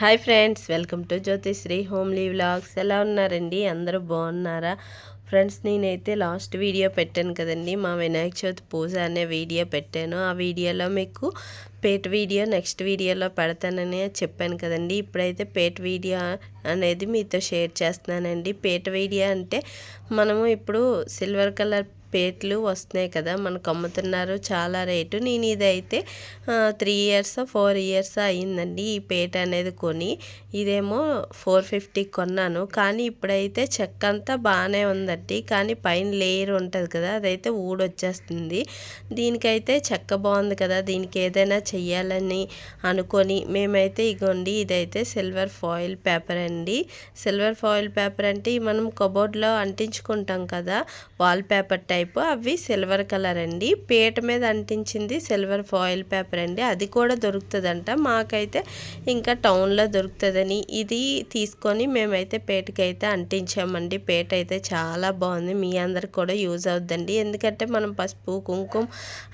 Hi friends welcome to Jyothisri homely vlogs. ఎలా ఉన్నారండి? అందరూ బాగున్నారా? ఫ్రెండ్స్ నేనైతే లాస్ట్ వీడియో పెట్టాను కదండి. మా వినాయక చవితి పూజ అనే వీడియో పెట్టాను. ఆ వీడియోలో మీకు పేట వీడియో నెక్స్ట్ వీడియోలో పెడతానని చెప్పాను కదండి. ఇప్పుడైతే పేట వీడియో అనేది మీతో షేర్ చేస్తున్నానండి. పేట వీడియో అంటే మనము ఇప్పుడు సిల్వర్ కలర్ పేట్లు వస్తున్నాయి కదా మనకు అమ్ముతున్నారు చాలా రేటు. నేను ఇదైతే త్రీ ఇయర్స్ ఫోర్ ఇయర్స్ అయ్యిందండి ఈ పేట అనేది కొని. ఇదేమో ఫోర్ ఫిఫ్టీ కొన్నాను. కానీ ఇప్పుడైతే చెక్క అంతా బాగానే ఉందండి. కానీ పైన లేయర్ ఉంటుంది కదా అదైతే ఊడొచ్చేస్తుంది. దీనికైతే చెక్క బాగుంది కదా దీనికి ఏదైనా చెయ్యాలని అనుకొని మేమైతే ఇగోండి ఇదైతే సిల్వర్ ఫాయిల్ పేపర్ అండి. సిల్వర్ ఫాయిల్ పేపర్ అంటే మనం కబోర్డ్లో అంటించుకుంటాం కదా వాల్ పేపర్ టైప్ అవి సిల్వర్ కలర్ అండి. పీట మీద అంటించింది సిల్వర్ ఫాయిల్ పేపర్ అండి. అది కూడా దొరుకుతుందంట. మాకైతే ఇంకా టౌన్లో దొరుకుతుందని. ఇది తీసుకొని మేమైతే పేటకైతే అంటించామండి. పేట అయితే చాలా బాగుంది. మీ అందరికి కూడా యూజ్ అవుద్దండి. ఎందుకంటే మనం పసుపు కుంకుమ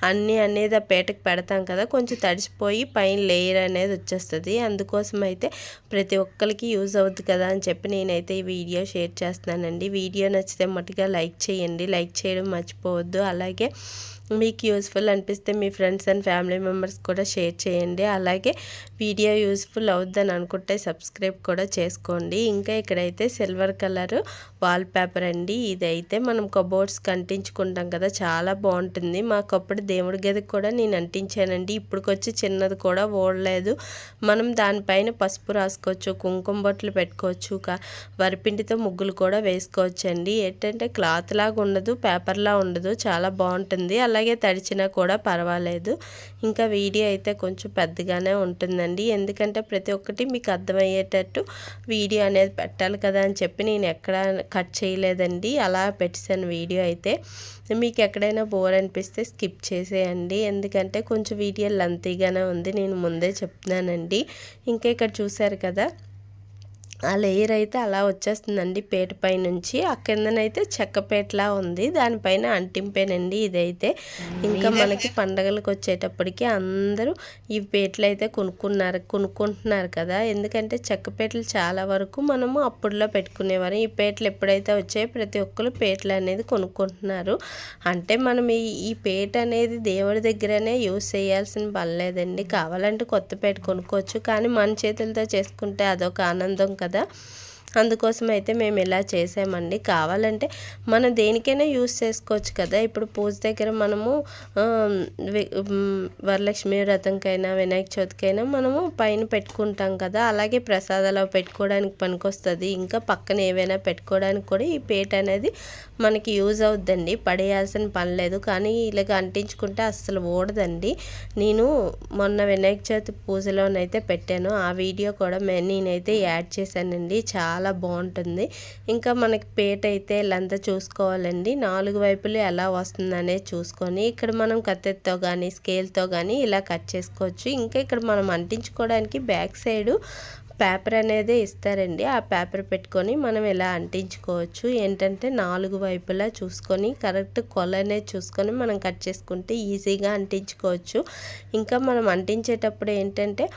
అన్నీ అనేది ఆ పేటకు పెడతాం కదా. కొంచెం తడిసిపోయి పైన లేయర్ అనేది వచ్చేస్తుంది. అందుకోసం అయితే ప్రతి ఒక్కరికి యూజ్ అవుద్ది కదా అని చెప్పి నేనైతే ఈ వీడియో షేర్ చేస్తున్నానండి. వీడియో నచ్చితే మట్టుగా లైక్ చేయండి. లైక్ చేయడం మర్చిపోవద్దు. అలాగే మీకు యూస్ఫుల్ అనిపిస్తే మీ ఫ్రెండ్స్ అండ్ ఫ్యామిలీ మెంబర్స్ కూడా షేర్ చేయండి. అలాగే వీడియో యూస్ఫుల్ అవుద్దని అనుకుంటే సబ్స్క్రైబ్ కూడా చేసుకోండి. ఇంకా ఇక్కడైతే సిల్వర్ కలర్ వాల్ పేపర్ అండి. ఇదైతే మనం కబోర్డ్స్కి అంటించుకుంటాం కదా చాలా బాగుంటుంది. మాకప్పుడు దేవుడి గదికి కూడా నేను అంటించానండి. ఇప్పటికొచ్చి చిన్నది కూడా ఓడలేదు మనం దానిపైన పసుపు రాసుకోవచ్చు కుంకుమ బొట్లు పెట్టుకోవచ్చు వరిపిండితో ముగ్గులు కూడా వేసుకోవచ్చు అండి ఏంటంటే క్లాత్ లాగా ఉండదు పేపర్లా ఉండదు చాలా బాగుంటుంది. అలా అలాగే తడిచినా కూడా పర్వాలేదు. ఇంకా వీడియో అయితే కొంచెం పెద్దగానే ఉంటుందండి. ఎందుకంటే ప్రతి ఒక్కటి మీకు అర్థమయ్యేటట్టు వీడియో అనేది పెట్టాలి కదా అని చెప్పి నేను ఎక్కడ కట్ చేయలేదండి. అలా పెట్టాను వీడియో అయితే. మీకు ఎక్కడైనా బోర్ అనిపిస్తే స్కిప్ చేసేయండి. ఎందుకంటే కొంచెం వీడియో లెంతీగానే ఉంది. నేను ముందే చెప్తున్నానండి. ఇంకా ఇక్కడ చూశారు కదా ఆ లేయర్ అయితే అలా వచ్చేస్తుందండి పేట పై నుంచి. ఆ కిందనైతే చెక్కపేటలా ఉంది. దానిపైన అంటింపేనండి ఇదైతే. ఇంకా మనకి పండగలకు వచ్చేటప్పటికి అందరూ ఈ పేటలు అయితే కొనుక్కున్నారు కొనుక్కుంటున్నారు కదా. ఎందుకంటే చెక్కపేటలు చాలా వరకు మనము అప్పుడులో పెట్టుకునేవారు. ఈ పేటలు ఎప్పుడైతే వచ్చాయో ప్రతి ఒక్కరు పేటలు అనేది కొనుక్కుంటున్నారు. అంటే మనం ఈ ఈ పేట అనేది దేవుడి దగ్గరనే యూస్ చేయాల్సిన పని లేదండి. కావాలంటే కొత్త పేట కొనుక్కోవచ్చు. కానీ మన చేతులతో చేసుకుంటే అదొక ఆనందం కదా. అందుకోసం అయితే మేము ఇలా చేసామండి. కావాలంటే మనం దేనికైనా యూస్ చేసుకోవచ్చు కదా. ఇప్పుడు పూజ దగ్గర మనము వరలక్ష్మి వ్రతంకైనా వినాయక చవితికైనా మనము పైన పెట్టుకుంటాం కదా. అలాగే ప్రసాదాలు పెట్టుకోవడానికి పనికొస్తుంది. ఇంకా పక్కన ఏవైనా పెట్టుకోవడానికి కూడా ఈ పేట అనేది మనకి యూజ్ అవుద్దండి. పడేయాల్సిన పని లేదు. కానీ ఇలాగ అంటించుకుంటే అస్సలు ఓడదండి నేను మొన్న వినాయక చవితి పూజలోనైతే పెట్టాను. ఆ వీడియో కూడా నేనైతే యాడ్ చేశానండి. చాలా చాలా బాగుంటుంది. ఇంకా మనకి పేట అయితే లెంత చూసుకోవాలండి. నాలుగు వైపులు ఎలా వస్తుందనే చూసుకొని ఇక్కడ మనం కత్తెతో కానీ స్కేల్తో కానీ ఇలా కట్ చేసుకోవచ్చు. ఇంకా ఇక్కడ మనం అంటించుకోవడానికి బ్యాక్ సైడు పేపర్ అనేది ఇస్తారండి. ఆ పేపర్ పెట్టుకొని మనం ఇలా అంటించుకోవచ్చు. ఏంటంటే నాలుగు వైపులా చూసుకొని కరెక్ట్ కొల అనేది చూసుకొని మనం కట్ చేసుకుంటే ఈజీగా అంటించుకోవచ్చు. ఇంకా మనం అంటించేటప్పుడు ఏంటంటే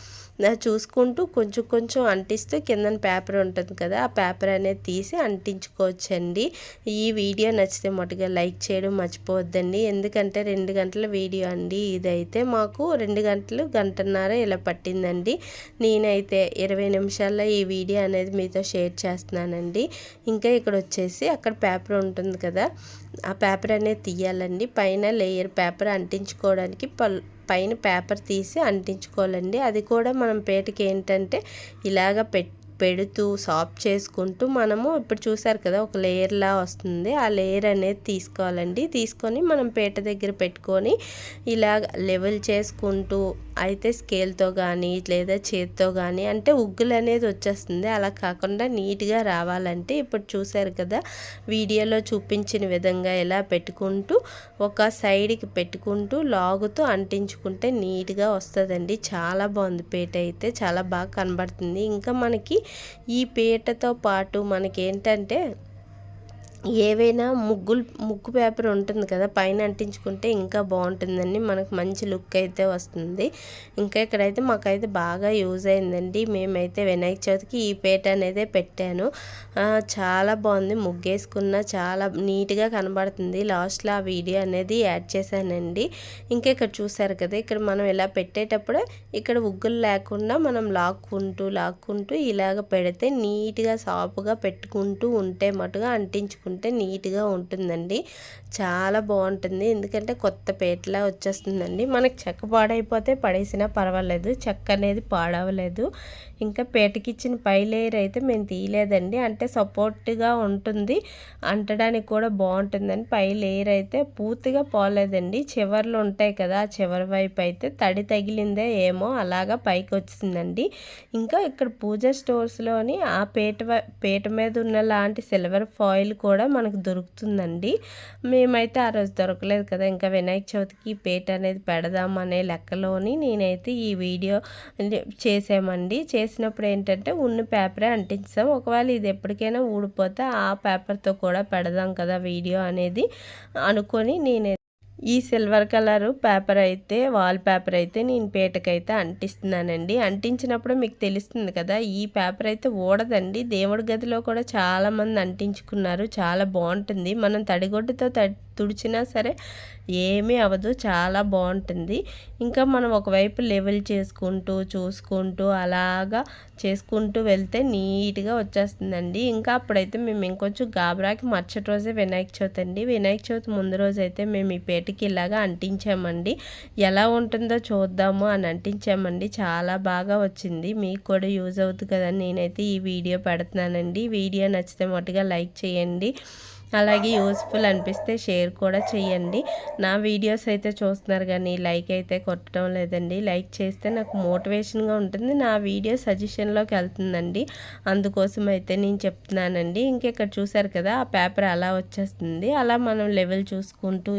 చూసుకుంటూ కొంచెం కొంచెం అంటిస్తూ కిందన పేపర్ ఉంటుంది కదా ఆ పేపర్ అనేది తీసి అంటించుకోవచ్చండి. ఈ వీడియో నచ్చితే మొట్టగా లైక్ చేయడం మర్చిపోవద్దండి. ఎందుకంటే రెండు గంటల వీడియో అండి ఇదైతే. మాకు రెండు గంటలు గంటన్నర ఇలా పట్టిందండి. నేనైతే ఇరవై నిమిషాల్లో ఈ వీడియో అనేది మీతో షేర్ చేస్తున్నానండి. ఇంకా ఇక్కడ వచ్చేసి అక్కడ పేపర్ ఉంటుంది కదా ఆ పేపర్ అనేది తీయాలండి. పైన లేయర్ పేపర్ అంటించుకోవడానికి పల్ పైన పేపర్ తీసి అంటించుకోవాలండి. అది కూడా మనం పేటకి ఏంటంటే ఇలాగ పెట్టి పెడుతూ సాఫ్ట్ చేసుకుంటూ మనము ఇప్పుడు చూసారు కదా ఒక లేయర్లా వస్తుంది. ఆ లేయర్ అనేది తీసుకోవాలండి. తీసుకొని మనం పేట దగ్గర పెట్టుకొని ఇలా లెవెల్ చేసుకుంటూ అయితే స్కేల్తో కానీ లేదా చేతితో కానీ అంటే ఉగ్గులు అనేది వచ్చేస్తుంది. అలా కాకుండా నీట్గా రావాలంటే ఇప్పుడు చూసారు కదా వీడియోలో చూపించిన విధంగా ఇలా పెట్టుకుంటూ ఒక సైడ్కి పెట్టుకుంటూ లాగుతూ అంటించుకుంటే నీట్గా వస్తుందండి. చాలా బాగుంది పేట అయితే చాలా బాగా కనబడుతుంది. ఇంకా మనకి ఈ పీటతో పాటు మనకేంటంటే ఏవైనా ముగ్గులు ముగ్గు పేపర్ ఉంటుంది కదా పైన అంటించుకుంటే ఇంకా బాగుంటుందండి. మనకు మంచి లుక్ అయితే వస్తుంది. ఇంకా ఇక్కడైతే మాకైతే బాగా యూజ్ అయిందండి. మేమైతే వినాయక చవితికి ఈ పేట అనేది పెట్టాను. చాలా బాగుంది. ముగ్గేసుకున్న చాలా నీట్గా కనబడుతుంది. లాస్ట్లో ఆ వీడియో అనేది యాడ్ చేశానండి. ఇంకా ఇక్కడ చూసారు కదా ఇక్కడ మనం ఇలా పెట్టేటప్పుడు ఇక్కడ ఉగ్గులు లేకుండా మనం లాక్కుంటూ లాక్కుంటూ ఇలాగ పెడితే నీట్గా సాపుగా పెట్టుకుంటూ ఉంటే మటుగా అంటించుకుంటాం. చేసుకుంటే నీట్గా ఉంటుందండి. చాలా బాగుంటుంది. ఎందుకంటే కొత్త పేటలా వచ్చేస్తుందండి. మనకి చెక్క పాడైపోతే పడేసినా పర్వాలేదు. చెక్క అనేది పాడవలేదు. ఇంకా పేటకిచ్చిన పై లేయర్ అయితే మేము తీయలేదండి. అంటే సపోర్ట్గా ఉంటుంది. అంటడానికి కూడా బాగుంటుందని పై లేయర్ అయితే పూర్తిగా పోలేదండి. చివర్లు ఉంటాయి కదా ఆ చివరి వైపు అయితే తడి తగిలిందే ఏమో అలాగా పైకి వచ్చిందండి. ఇంకా ఇక్కడ పూజ స్టోర్స్లోని ఆ పేట పేట మీద ఉన్న లాంటి సిల్వర్ ఫాయిల్ కూడా మనకు దొరుకుతుందండి. మేమైతే ఆ రోజు దొరకలేదు కదా ఇంకా వినాయక చవితికి పేట అనేది పెడదాం అనే లెక్కలోని నేనైతే ఈ వీడియో చేసామండి. చేసినప్పుడు ఏంటంటే ఉన్న పేపరే అంటించాం ఒకవేళ ఇది ఎప్పటికైనా ఊడిపోతే ఆ పేపర్తో కూడా పెడదాం కదా వీడియో అనేది అనుకొని నేనైతే ఈ సిల్వర్ కలర్ పేపర్ అయితే వాల్ పేపర్ అయితే నేను పేటకైతే అంటిస్తున్నానండి. అంటించినప్పుడు మీకు తెలుస్తుంది కదా ఈ పేపర్ అయితే ఊడదండి. దేవుడి గదిలో కూడా చాలామంది అంటించుకున్నారు. చాలా బాగుంటుంది. మనం తడిగొడ్డుతో తడి తుడిచినా సరే ఏమీ అవ్వదు. చాలా బాగుంటుంది. ఇంకా మనం ఒకవైపు లెవెల్ చేసుకుంటూ చూసుకుంటూ అలాగా చేసుకుంటూ వెళ్తే నీట్గా వచ్చేస్తుందండి. ఇంకా అప్పుడైతే మేము ఇంకొంచెం గాబరాకి మరుసటి రోజే వినాయక చవితి అండి. వినాయక చవితి ముందు రోజు అయితే మేము ఈ పేటకి ఇలాగా అంటించామండి. ఎలా ఉంటుందో చూద్దాము అని అంటించామండి. చాలా బాగా వచ్చింది. మీకు కూడా యూజ్ అవుతుంది కదా నేనైతే ఈ వీడియో పెడుతున్నానండి. వీడియో నచ్చితే మట్టుగా లైక్ చేయండి. అలాగే యూస్ఫుల్ అనిపిస్తే షేర్ కూడా చేయండి నా వీడియోస్ అయితే చూస్తున్నారు కానీ లైక్ అయితే కొట్టడం లేదండి. లైక్ చేస్తే నాకు మోటివేషన్గా ఉంటుంది. నా వీడియో సజెషన్లోకి వెళ్తుందండి. అందుకోసం అయితే నేను చెప్తున్నానండి. ఇంకెక్కడ చూసారు కదా ఆ పేపర్ అలా వచ్చేస్తుంది. అలా మనం లెవెల్ చూసుకుంటూ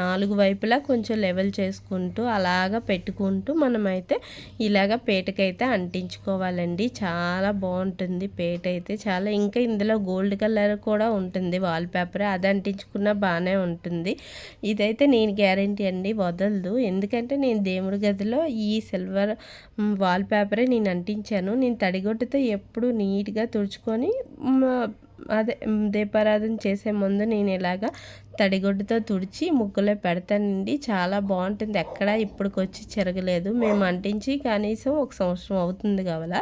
నాలుగు వైపులా కొంచెం లెవెల్ చేసుకుంటూ అలాగా పెట్టుకుంటూ మనమైతే ఇలాగ పేటకైతే అంటించుకోవాలండి. చాలా బాగుంటుంది పేట అయితే. చాలా ఇంకా ఇందులో గోల్డ్ కలర్ కూడా ఉంటుంది వాల్పేపర్ అది అంటించుకున్న బాగానే ఉంటుంది. ఇదైతే నేను గ్యారంటీ అండి వదలదు. ఎందుకంటే నేను దేవుడి గదిలో ఈ సిల్వర్ వాల్పేపరే నేను అంటించాను. నేను తడిగొట్టుతో ఎప్పుడు నీట్గా తుడుచుకొని అదే దీపారాధన చేసే ముందు నేను ఇలాగా తడిగొడ్డుతో తుడిచి ముగ్గులో పెడతానండి. చాలా బాగుంటుంది. ఎక్కడ ఇప్పటికొచ్చి చెరగలేదు. మేము అంటించి కనీసం ఒక సంవత్సరం అవుతుంది కావాలా.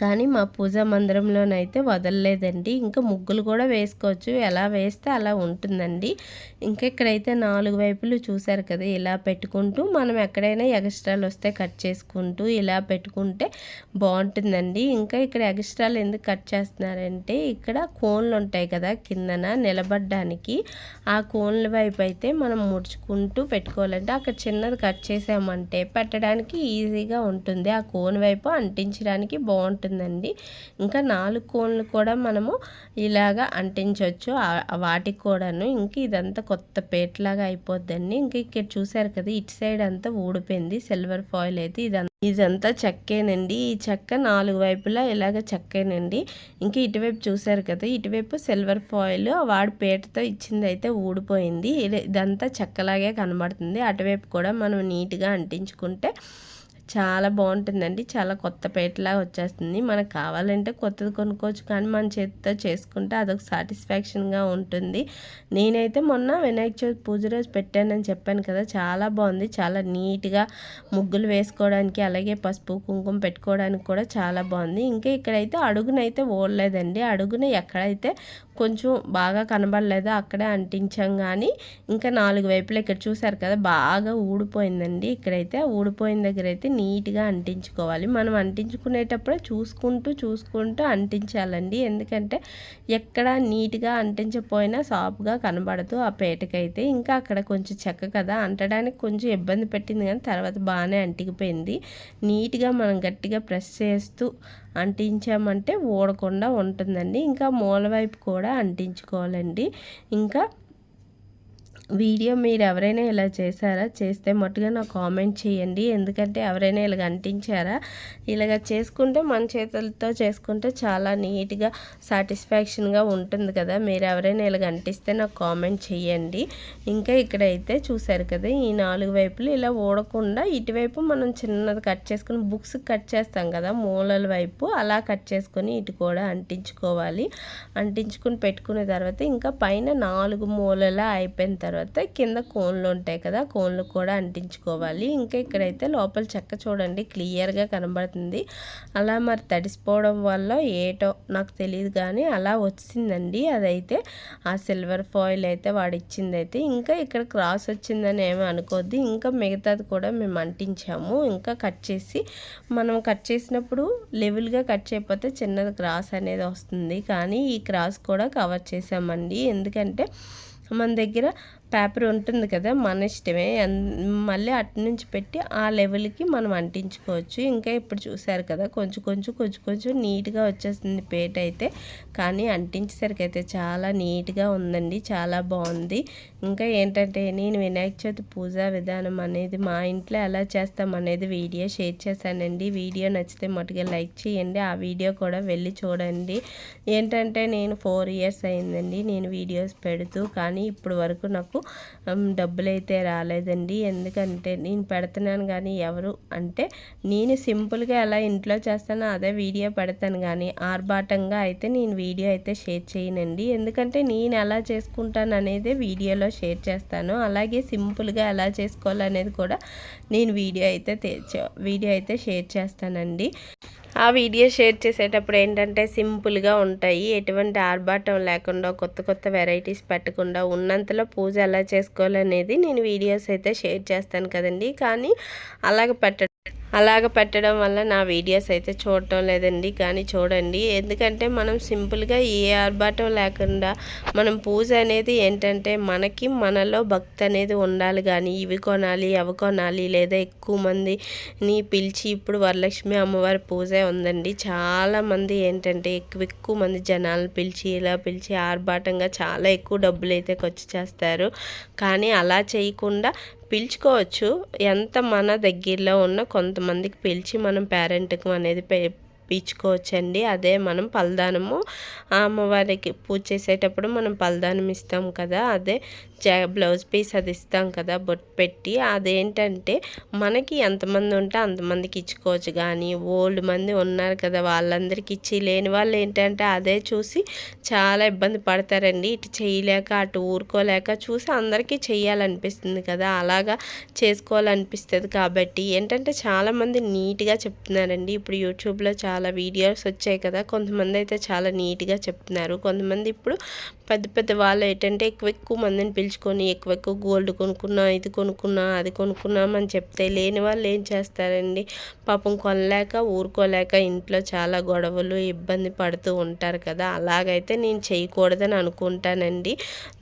కానీ మా పూజా మందిరంలోనైతే వదలలేదండి. ఇంకా ముగ్గులు కూడా వేసుకోవచ్చు. ఎలా వేస్తే అలా ఉంటుందండి. ఇంకా ఇక్కడైతే నాలుగు వైపులు చూసారు కదా ఇలా పెట్టుకుంటూ మనం ఎక్కడైనా ఎగస్ట్రాలు వస్తే కట్ చేసుకుంటూ ఇలా పెట్టుకుంటే బాగుంటుందండి. ఇంకా ఇక్కడ ఎగస్ట్రాలు ఎందుకు కట్ చేస్తున్నారంటే ఇక్కడ కోన్లు ఉంటాయి కదా కిందన నిలబడడానికి ఆ కోన్ల వైపు అయితే మనం ముడుచుకుంటూ పెట్టుకోవాలంటే అక్కడ చిన్నది కట్ చేసామంటే పెట్టడానికి ఈజీగా ఉంటుంది. ఆ కోన్ వైపు అంటించడానికి బాగుంటుంది ఇంకా నాలుగు కోన్లు కూడా మనము ఇలాగా అంటించవచ్చు వాటికి కూడాను. ఇంక ఇదంతా కొత్త పేటలాగా అయిపోద్దండి. ఇంకా ఇక్కడ చూసారు కదా ఇటు సైడ్ అంతా ఊడిపోయింది. సిల్వర్ ఫాయిల్ అయితే ఇదంతా ఇదంతా చెక్కేనండి. ఈ చెక్క నాలుగు వైపులా ఇలాగ చెక్కేనండి. ఇంకా ఇటువైపు చూసారు కదా ఇటువైపు సిల్వర్ ఫాయిల్ వాడి పేటతో ఇచ్చింది అయితే ఊడిపోయింది ఇదంతా చెక్కలాగే కనబడుతుంది. అటువైపు కూడా మనం నీట్గా అంటించుకుంటే చాలా బాగుంటుందండి. చాలా కొత్త పేటలా వచ్చేస్తుంది. మనకు కావాలంటే కొత్తది కొనుక్కోవచ్చు కానీ మన చేతితో చేసుకుంటే అదొక సాటిస్ఫాక్షన్గా ఉంటుంది. నేనైతే మొన్న వినాయక చవితి పూజ రోజు పెట్టానని చెప్పాను కదా చాలా బాగుంది. చాలా నీట్గా ముగ్గులు వేసుకోవడానికి అలాగే పసుపు కుంకుమ పెట్టుకోవడానికి కూడా చాలా బాగుంది. ఇంకా ఇక్కడైతే అడుగునైతే ఓడలేదండి అడుగున ఎక్కడైతే కొంచెం బాగా కనబడలేదో అక్కడే అంటించాం కానీ ఇంకా నాలుగు వైపులు ఇక్కడ చూసారు కదా బాగా ఊడిపోయిందండి. ఇక్కడైతే ఊడిపోయిన దగ్గర అయితే నీట్గా అంటించుకోవాలి. మనం అంటించుకునేటప్పుడే చూసుకుంటూ చూసుకుంటూ అంటించాలండి. ఎందుకంటే ఎక్కడ నీట్గా అంటించకపోయినా సాఫ్గా కనబడదు ఆ పేటకైతే. ఇంకా అక్కడ కొంచెం చెక్క కదా అంటడానికి కొంచెం ఇబ్బంది పెట్టింది కానీ తర్వాత బాగానే అంటికిపోయింది. నీట్గా మనం గట్టిగా ప్రెస్ చేస్తూ అంటించామంటే ఊడకుండా ఉంటుందండి. ఇంకా మూల వైపు కూడా అంటించుకోవాలండి. ఇంకా వీడియో మీరు ఎవరైనా ఇలా చేశారా? చేస్తే మట్టుగా నాకు కామెంట్ చేయండి. ఎందుకంటే ఎవరైనా ఇలాగ అంటించారా? ఇలాగ చేసుకుంటే మన చేతులతో చేసుకుంటే చాలా నీట్గా సాటిస్ఫాక్షన్గా ఉంటుంది కదా. మీరు ఎవరైనా ఇలాగ అంటిస్తే నాకు కామెంట్ చేయండి. ఇంకా ఇక్కడైతే చూసారు కదా ఈ నాలుగు వైపులు ఇలా ఊడకుండా ఇటువైపు మనం చిన్నది కట్ చేసుకుని బుక్స్ కట్ చేస్తాం కదా మూలల వైపు అలా కట్ చేసుకొని ఇటు కూడా అంటించుకోవాలి. అంటించుకుని పెట్టుకున్న తర్వాత ఇంకా పైన నాలుగు మూలలా అయిపోయిన తర్వాత కింద కోన్లు ఉంటాయి కదా కోన్లు కూడా అంటించుకోవాలి. ఇంకా ఇక్కడైతే లోపల చెక్క చూడండి క్లియర్గా కనబడుతుంది. అలా మరి తడిసిపోవడం వల్ల ఏటో నాకు తెలియదు కానీ అలా వచ్చిందండి. అదైతే ఆ సిల్వర్ ఫాయిల్ అయితే వాడిచ్చింది అయితే ఇంకా ఇక్కడ క్రాస్ వచ్చిందని ఏమీ అనుకోద్ది. ఇంకా మిగతాది కూడా మేము అంటించాము. ఇంకా కట్ చేసి మనం కట్ చేసినప్పుడు లెవెల్గా కట్ చేయకపోతే చిన్నది క్రాస్ అనేది వస్తుంది. కానీ ఈ క్రాస్ కూడా కవర్ చేసామండి. ఎందుకంటే మన దగ్గర పేపర్ ఉంటుంది కదా మన ఇష్టమే. మళ్ళీ అటు నుంచి పెట్టి ఆ లెవెల్కి మనం అంటించుకోవచ్చు. ఇంకా ఇప్పుడు చూసారు కదా కొంచెం కొంచెం కొంచెం కొంచెం నీట్గా వచ్చేస్తుంది పేట అయితే. కానీ అంటించేసరికి అయితే చాలా నీట్గా ఉందండి చాలా బాగుంది. ఇంకా ఏంటంటే నేను వినాయక చవితి పూజా విధానం అనేది మా ఇంట్లో ఎలా చేస్తాం అనేది వీడియో షేర్ చేశానండి. వీడియో నచ్చితే మటుగా లైక్ చేయండి ఆ వీడియో కూడా వెళ్ళి చూడండి. ఏంటంటే నేను ఫోర్ ఇయర్స్ అయిందండి నేను వీడియోస్ పెడుతూ. కానీ ఇప్పుడు వరకు నాకు డబ్బులు అయితే రాలేదండి. ఎందుకంటే నేను పెడుతున్నాను కానీ ఎవరు అంటే నేను సింపుల్గా ఎలా ఇంట్లో చేస్తానో అదే వీడియో పెడతాను కానీ ఆర్భాటంగా అయితే నేను వీడియో అయితే షేర్ చేయనండి. ఎందుకంటే నేను ఎలా చేసుకుంటాను అనేది వీడియోలో షేర్ చేస్తాను. అలాగే సింపుల్గా ఎలా చేసుకోవాలనేది కూడా నేను వీడియో అయితే వీడియో అయితే షేర్ చేస్తానండి. ఆ వీడియో షేర్ చేసేటప్పుడు ఏంటంటే సింపుల్గా ఉంటాయి. ఎటువంటి ఆర్భాటం లేకుండా కొత్త కొత్త వెరైటీస్ పెట్టకుండా ఉన్నంతలో పూజ ఎలా చేసుకోవాలనేది నేను వీడియోస్ అయితే షేర్ చేస్తాను కదండి. కానీ అలాగ పెట్ట అలాగ పెట్టడం వల్ల నా వీడియోస్ అయితే చూడటం లేదండి. కానీ చూడండి. ఎందుకంటే మనం సింపుల్గా ఏ ఆర్భాటం లేకుండా మనం పూజ అనేది ఏంటంటే మనకి మనలో భక్తి అనేది ఉండాలి. కానీ ఇవి కొనాలి అవి కొనాలి లేదా ఎక్కువ మందిని పిలిచి ఇప్పుడు వరలక్ష్మి అమ్మవారి పూజ ఉందండి. చాలామంది ఏంటంటే ఎక్కువ ఎక్కువ మంది జనాలను పిలిచి ఇలా పిలిచి ఆర్భాటంగా చాలా ఎక్కువ డబ్బులు అయితే ఖర్చు చేస్తారు. కానీ అలా చేయకుండా పిలుచుకోవచ్చు. ఎంత మన దగ్గరలో ఉన్న కొంతమందికి పిలిచి మనం పేరెంట్కి అనేది ఇప్పించుకోవచ్చండి అదే మనం పలదానము అమ్మవారికి పూజ చేసేటప్పుడు మనం పలదానం ఇస్తాం కదా అదే బ్లౌజ్ పీస్ అది ఇస్తాం కదా బొట్టు పెట్టి. అదేంటంటే మనకి ఎంతమంది ఉంటే అంతమందికి ఇచ్చుకోవచ్చు. కానీ ఓల్డ్ మంది ఉన్నారు కదా వాళ్ళందరికీ ఇచ్చి లేని వాళ్ళు ఏంటంటే అదే చూసి చాలా ఇబ్బంది పడతారండి. ఇటు చేయలేక అటు ఊరుకోలేక చూసి అందరికీ చేయాలనిపిస్తుంది కదా. అలాగా చేసుకోవాలనిపిస్తుంది కాబట్టి. ఏంటంటే చాలామంది నీట్గా చెప్తున్నారండి. ఇప్పుడు యూట్యూబ్లో చాలా వీడియోస్ వచ్చాయి కదా. కొంతమంది అయితే చాలా నీట్గా చెప్తున్నారు. కొంతమంది ఇప్పుడు పెద్ద పెద్ద వాళ్ళు ఏంటంటే ఎక్కువ ఎక్కువ మందిని పిలుచుకొని ఎక్కువ ఎక్కువ గోల్డ్ కొనుక్కున్నా ఇది కొనుక్కున్నా అది కొనుక్కున్నామని చెప్తే లేని వాళ్ళు ఏం చేస్తారండి? పాపం కొనలేక ఊరుకోలేక ఇంట్లో చాలా గొడవలు ఇబ్బంది పడుతూ ఉంటారు కదా. అలాగైతే నేను చేయకూడదని అనుకుంటానండి.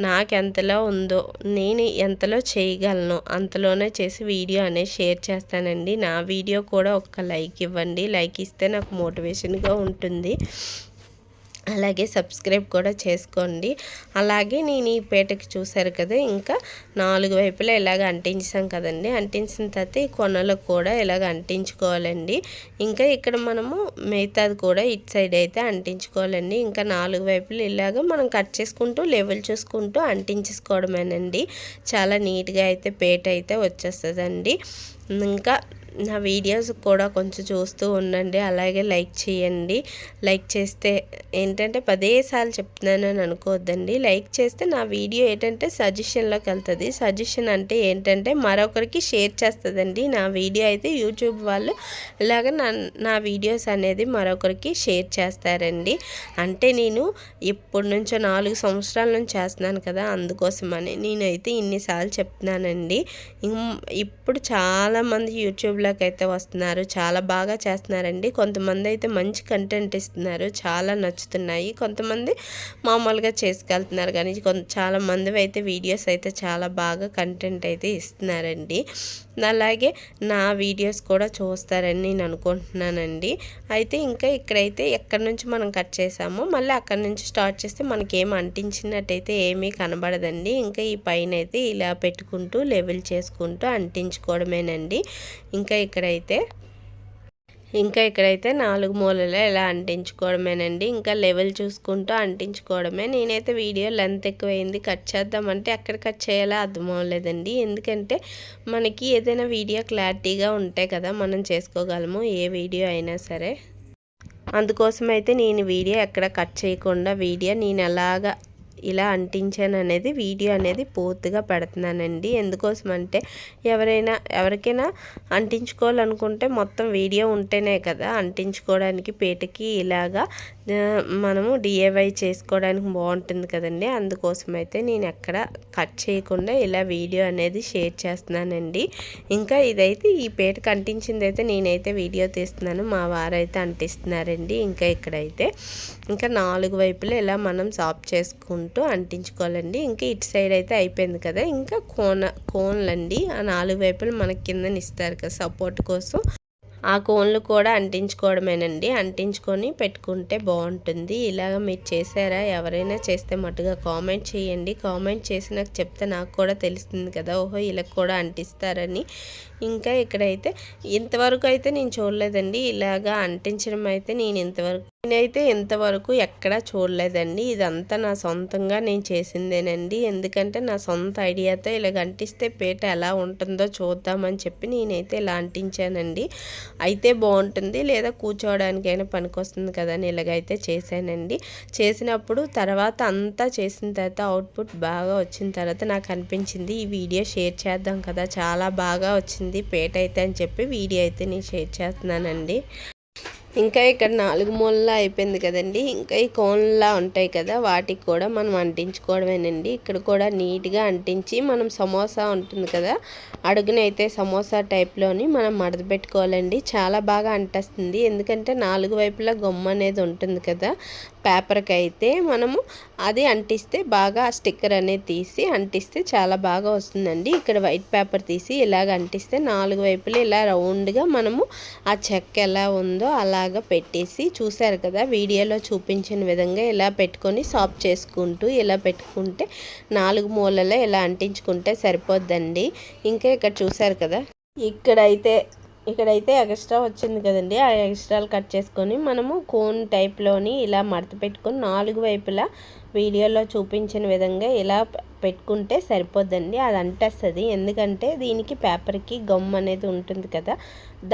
నాకు ఎంతలో ఉందో నేను ఎంతలో చేయగలను అంతలోనే చేసి వీడియో అనేది షేర్ చేస్తానండి. నా వీడియో కూడా ఒక్క లైక్ ఇవ్వండి. లైక్ ఇస్తే నాకు మోటివేషన్గా ఉంటుంది. అలాగే సబ్స్క్రైబ్ కూడా చేసుకోండి. అలాగే నేను ఈ పేటకి చూశారు కదా ఇంకా నాలుగు వైపులా ఇలాగ అంటించాం కదండి. అంటించిన తర్వాత ఈ కొనలకు కూడా ఇలాగ అంటించుకోవాలండి. ఇంకా ఇక్కడ మనము మిగతాది కూడా ఇటు సైడ్ అయితే అంటించుకోవాలండి. ఇంకా నాలుగు వైపులు ఇలాగ మనం కట్ చేసుకుంటూ లెవెల్ చూసుకుంటూ అంటించేసుకోవడమేనండి. చాలా నీట్గా అయితే పేట అయితే వచ్చేస్తుందండి. ఇంకా నా వీడియోస్ కూడా కొంచెం చూస్తూ ఉండండి. అలాగే లైక్ చేయండి. లైక్ చేస్తే ఏంటంటే పదేసార్లు చెప్తున్నాను అని అనుకోవద్దండి. లైక్ చేస్తే నా వీడియో ఏంటంటే సజెషన్లోకి వెళ్తుంది. సజెషన్ అంటే ఏంటంటే మరొకరికి షేర్ చేస్తుందండి. నా వీడియో అయితే యూట్యూబ్ వాళ్ళు ఇలాగ నా నా వీడియోస్ అనేది మరొకరికి షేర్ చేస్తారండి. అంటే నేను ఇప్పటి నుంచో నాలుగు సంవత్సరాల నుంచి చేస్తున్నాను కదా అందుకోసమని నేనైతే ఇన్నిసార్లు చెప్తున్నానండి. ఇప్పుడు చాలామంది యూట్యూబ్ యూట్యూబ్లోకి అయితే వస్తున్నారు. చాలా బాగా చేస్తున్నారండి. కొంతమంది అయితే మంచి కంటెంట్ ఇస్తున్నారు. చాలా నచ్చుతున్నాయి. కొంతమంది మామూలుగా చేసుకెళ్తున్నారు. కానీ కొంత చాలా మంది అయితే వీడియోస్ అయితే చాలా బాగా కంటెంట్ అయితే ఇస్తున్నారండి. అలాగే నా వీడియోస్ కూడా చూస్తారని నేను అనుకుంటున్నానండి. అయితే ఇంకా ఇక్కడైతే ఎక్కడి నుంచి మనం కట్ చేసామో మళ్ళీ అక్కడి నుంచి స్టార్ట్ చేస్తే మనకి ఏం అంటించినట్టయితే ఏమీ కనబడదండి. ఇంకా ఈ పైన అయితే ఇలా పెట్టుకుంటూ లెవెల్ చేసుకుంటూ అంటించుకోవడమేనండి. ఇంకా ఇక్కడైతే ఇంకా ఇక్కడైతే నాలుగు మూలలో ఇలా అంటించుకోవడమేనండి. ఇంకా లెవెల్ చూసుకుంటూ అంటించుకోవడమే. నేనైతే వీడియో లెంత్ ఎక్కువైంది. కట్ చేద్దామంటే ఎక్కడ కట్ చేయాలో అర్థం అవ్వలేదండి. ఎందుకంటే మనకి ఏదైనా వీడియో క్లారిటీగా ఉంటే కదా మనం చేసుకోగలము ఏ వీడియో అయినా సరే. అందుకోసం అయితే నేను వీడియో ఎక్కడ కట్ చేయకుండా వీడియో నేను ఎలాగా ఇలా అంటించాను అనేది వీడియో అనేది పూర్తిగా పెడుతున్నానండి. ఎందుకోసం అంటే ఎవరైనా ఎవరికైనా అంటించుకోవాలనుకుంటే మొత్తం వీడియో ఉంటేనే కదా అంటించుకోవడానికి పేటకి ఇలాగా మనము డిఏవై చేసుకోవడానికి బాగుంటుంది కదండి. అందుకోసం అయితే నేను ఎక్కడ కట్ చేయకుండా ఇలా వీడియో అనేది షేర్ చేస్తున్నానండి. ఇంకా ఇదైతే ఈ పేటకి అంటించింది అయితే నేనైతే వీడియో తీస్తున్నాను. మా వారైతే అంటిస్తున్నారండి. ఇంకా ఇక్కడైతే ఇంకా నాలుగు వైపులు ఇలా మనం సాప్ చేసుకుంటాం అంటించుకోవాలండి. ఇంకా ఇటు సైడ్ అయితే అయిపోయింది కదా. ఇంకా కోన కోన్లండి. ఆ నాలుగు వైపులు మనకి కిందని ఇస్తారు కదా సపోర్ట్ కోసం. ఆ కోన్లు కూడా అంటించుకోవడమేనండి. అంటించుకొని పెట్టుకుంటే బాగుంటుంది. ఇలాగ మీరు చేశారా? ఎవరైనా చేస్తే మటుగా కామెంట్ చేయండి. కామెంట్ చేసి నాకు చెప్తే నాకు కూడా తెలుస్తుంది కదా. ఓహో ఇలా కూడా అంటిస్తారని. ఇంకా ఇక్కడైతే ఇంతవరకు అయితే నేను చూడలేదండి. ఇలాగా అంటించడం అయితే నేను ఇంతవరకు నేనైతే ఇంతవరకు ఎక్కడా చూడలేదండి. ఇదంతా నా సొంతంగా నేను చేసిందేనండి. ఎందుకంటే నా సొంత ఐడియాతో ఇలాగ అంటిస్తే పీట ఎలా ఉంటుందో చూద్దామని చెప్పి నేనైతే ఇలా అంటించానండి. అయితే బాగుంటుంది. లేదా కూర్చోవడానికైనా పనికొస్తుంది కదా అని ఇలాగైతే చేశానండి. చేసినప్పుడు తర్వాత అంతా చేసిన తర్వాత అవుట్పుట్ బాగా వచ్చిన తర్వాత నాకు అనిపించింది ఈ వీడియో షేర్ చేద్దాం కదా చాలా బాగా వచ్చింది పేట అయితే అని చెప్పి వీడియో అయితే నేను షేర్ చేస్తున్నానండి. ఇంకా ఇక్కడ నాలుగు మూలలా అయిపోయింది కదండి. ఇంకా ఈ కోన్లా ఉంటాయి కదా వాటికి కూడా మనం అంటించుకోవడమేనండి. ఇక్కడ కూడా నీట్గా అంటించి మనం సమోసా ఉంటుంది కదా అడుగునైతే సమోసా టైప్లోని మనం మడత పెట్టుకోవాలండి. చాలా బాగా అంటేస్తుంది. ఎందుకంటే నాలుగు వైపులా గొమ్మ అనేది ఉంటుంది కదా పేపర్కి అయితే మనము అది అంటిస్తే బాగా స్టిక్కర్ అనేది తీసి అంటిస్తే చాలా బాగా వస్తుందండి. ఇక్కడ వైట్ పేపర్ తీసి ఇలాగ అంటిస్తే నాలుగు వైపులు ఇలా రౌండ్గా మనము ఆ చెక్క ఎలా ఉందో అలాగ పెట్టేసి చూసారు కదా వీడియోలో చూపించిన విధంగా ఇలా పెట్టుకొని సాప్ చేసుకుంటూ ఇలా పెట్టుకుంటే నాలుగు మూలలో ఇలా అంటించుకుంటే సరిపోద్దండి. ఇంకా ఇక్కడ చూసారు కదా ఇక్కడైతే ఇక్కడైతే ఎక్స్ట్రా వచ్చింది కదండి. ఆ ఎక్స్ట్రాలు కట్ చేసుకొని మనము కోన్ టైప్లోని ఇలా మడత పెట్టుకొని నాలుగు వైపులా వీడియోలో చూపించిన విధంగా ఇలా పెట్టుకుంటే సరిపోద్దండి. అది అంటేస్తుంది. ఎందుకంటే దీనికి పేపర్కి గమ్ అనేది ఉంటుంది కదా.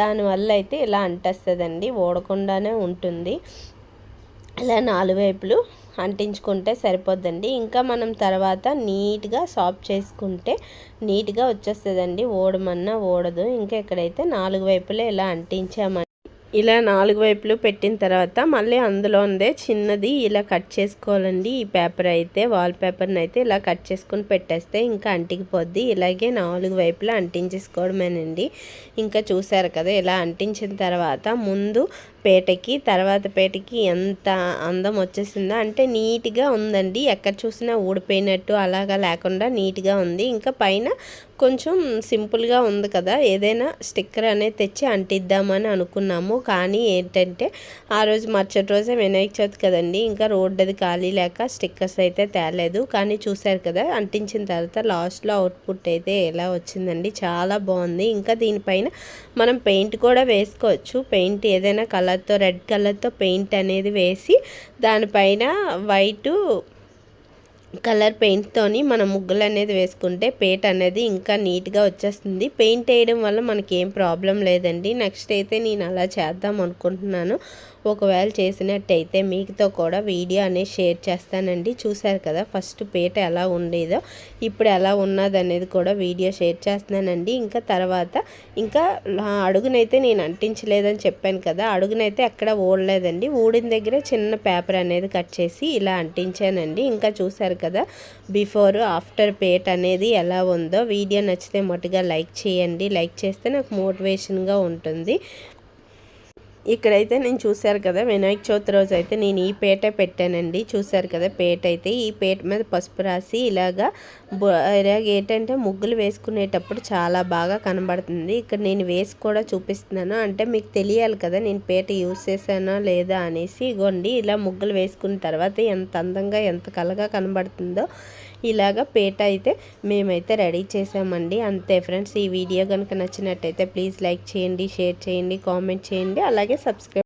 దానివల్ల అయితే ఇలా అంటేస్తుందండి. ఓడకుండానే ఉంటుంది. ఇలా నాలుగు వైపులు అంటించుకుంటే సరిపోద్దండి. ఇంకా మనం తర్వాత నీట్గా సాప్ చేసుకుంటే నీట్గా వచ్చేస్తుందండి. ఓడమన్నా ఓడదు. ఇంకా ఇక్కడైతే నాలుగు వైపులే ఇలా అంటించామని ఇలా నాలుగు వైపులు పెట్టిన తర్వాత మళ్ళీ అందులో ఉందే చిన్నది ఇలా కట్ చేసుకోవాలండి. ఈ పేపర్ అయితే వాల్ పేపర్ని అయితే ఇలా కట్ చేసుకొని పెట్టేస్తే ఇంకా అంటికిపోద్ది. ఇలాగే నాలుగు వైపులా అంటించేసుకోవడమేనండి. ఇంకా చూసారు కదా ఇలా అంటించిన తర్వాత ముందు పేటకి తర్వాత పేటకి ఎంత అందం వచ్చేసిందో అంటే నీట్గా ఉందండి. ఎక్కడ చూసినా ఊడిపోయినట్టు అలాగా లేకుండా నీట్గా ఉంది. ఇంకా పైన కొంచెం సింపుల్గా ఉంది కదా. ఏదైనా స్టిక్కర్ అనేది తెచ్చి అంటిద్దామని అనుకున్నాము. కానీ ఏంటంటే ఆ రోజు మరుసటి రోజే వినాయక చవితి కదండి. ఇంకా రోడ్డు అది ఖాళీ లేక స్టిక్కర్స్ అయితే తేలేదు. కానీ చూశారు కదా అంటించిన తర్వాత లాస్ట్లో అవుట్పుట్ అయితే ఎలా వచ్చిందండి. చాలా బాగుంది. ఇంకా దీనిపైన మనం పెయింట్ కూడా వేసుకోవచ్చు. పెయింట్ ఏదైనా కలర్ కలర్తో రెడ్ కలర్తో పెయింట్ అనేది వేసి దానిపైన వైటు కలర్ పెయింట్తోని మనం ముగ్గులు అనేది వేసుకుంటే పేట అనేది ఇంకా నీట్గా వచ్చేస్తుంది. పెయింట్ వేయడం వల్ల మనకి ఏం ప్రాబ్లం లేదండి. నెక్స్ట్ అయితే నేను అలా చేద్దాం అనుకుంటున్నాను. ఒకవేళ చేసినట్టయితే మీతో కూడా వీడియో అనేది షేర్ చేస్తానండి. చూశారు కదా ఫస్ట్ పీట ఎలా ఉండేదో ఇప్పుడు ఎలా ఉన్నదనేది కూడా వీడియో షేర్ చేస్తున్నానండి. ఇంకా తర్వాత ఇంకా అడుగునైతే నేను అంటించలేదని చెప్పాను కదా అడుగునైతే ఎక్కడ ఊడలేదండి. ఊడిన దగ్గర చిన్న పేపర్ అనేది కట్ చేసి ఇలా అంటించానండి. ఇంకా చూశారు కదా బిఫోర్ ఆఫ్టర్ పేట అనేది ఎలా ఉందో వీడియో నచ్చితే మటుగా లైక్ చేయండి. లైక్ చేస్తే నాకు మోటివేషన్గా ఉంటుంది. ఇక్కడైతే నేను చూశారు కదా వినాయక చవితి రోజు అయితే నేను ఈ పేట పెట్టానండి. చూశారు కదా పేట అయితే ఈ పేట మీద పసుపు రాసి ఇలాగా ఇలాగ ఏంటంటే ముగ్గులు వేసుకునేటప్పుడు చాలా బాగా కనబడుతుంది. ఇక్కడ నేను వేసి కూడా చూపిస్తున్నాను. అంటే మీకు తెలియాలి కదా నేను పేట యూస్ చేశానా లేదా అనేసి. ఇగోండి ఇలా ముగ్గులు వేసుకున్న తర్వాత ఎంత అందంగా ఎంత కలగా కనబడుతుందో ఇలాగ పేట అయితే మేమైతే రెడీ చేసామండి. అంతే ఫ్రెండ్స్ ఈ వీడియో కనుక నచ్చినట్టయితే ప్లీజ్ లైక్ చేయండి షేర్ చేయండి కామెంట్ చేయండి అలాగే సబ్స్క్రైబ్